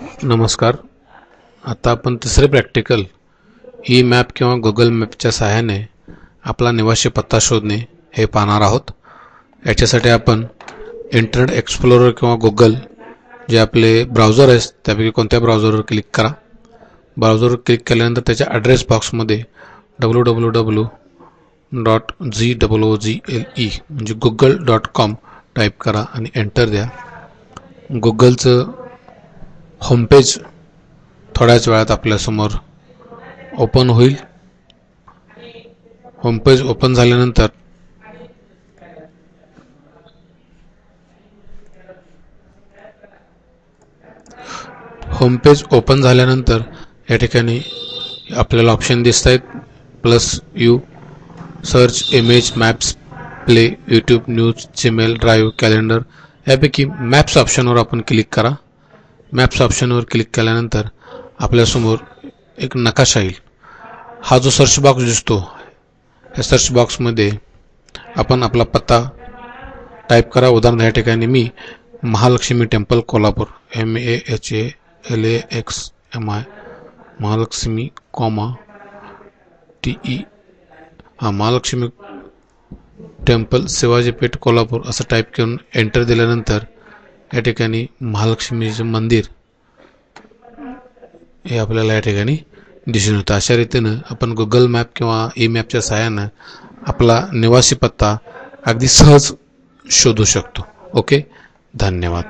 नमस्कार. आता आपण तिसरे प्रॅक्टिकल ई मॅप किंवा गुगल मॅपच्या सहाय्याने आपला निवासी पत्ता शोधणे हे पाहणार आहोत. याच्यासाठी आपण इंटरनेट एक्सप्लोरर किंवा गुगल जे आपले ब्राउझर आहेत त्यापैकी कोणत्या ब्राउझरवर क्लिक करा. ब्राउझरवर क्लिक केल्यानंतर त्याच्या ॲड्रेस बॉक्समध्ये W W W dot Z W G L E म्हणजे गुगल डॉट कॉम टाईप करा आणि एंटर द्या. गुगलचं होमपेज थोड्याच वेळात आपल्यासमोर ओपन होईल. होमपेज ओपन झाल्यानंतर होमपेज ओपन झाल्यानंतर या ठिकाणी आपल्याला ऑप्शन दिसत आहेत plus you search image maps play YouTube news Gmail drive calendar यापैकी मॅप्स ऑप्शनवर आपण क्लिक करा. मॅप्स ऑप्शनवर क्लिक केल्यानंतर आपल्यासमोर एक नकाशा येईल. हा जो सर्च बॉक्स दिसतो या सर्च बॉक्समध्ये आपण आपला पत्ता टाईप करा. उदाहरण या ठिकाणी मी Mahalakshmi temple Kolhapur M A H A L A X M I Mahalakshmi comma T E हा महालक्ष्मी टेम्पल शिवाजी पेठ कोल्हापूर असं टाईप करून एंटर दिल्यानंतर या ठिकाणी महालक्ष्मीचं मंदिर हे आपल्याला या ठिकाणी दिसून येतं. अशा रीतीनं आपण गुगल मॅप किंवा ई मॅपच्या सहाय्यानं आपला निवासी पत्ता अगदी सहज शोधू शकतो. ओके धन्यवाद.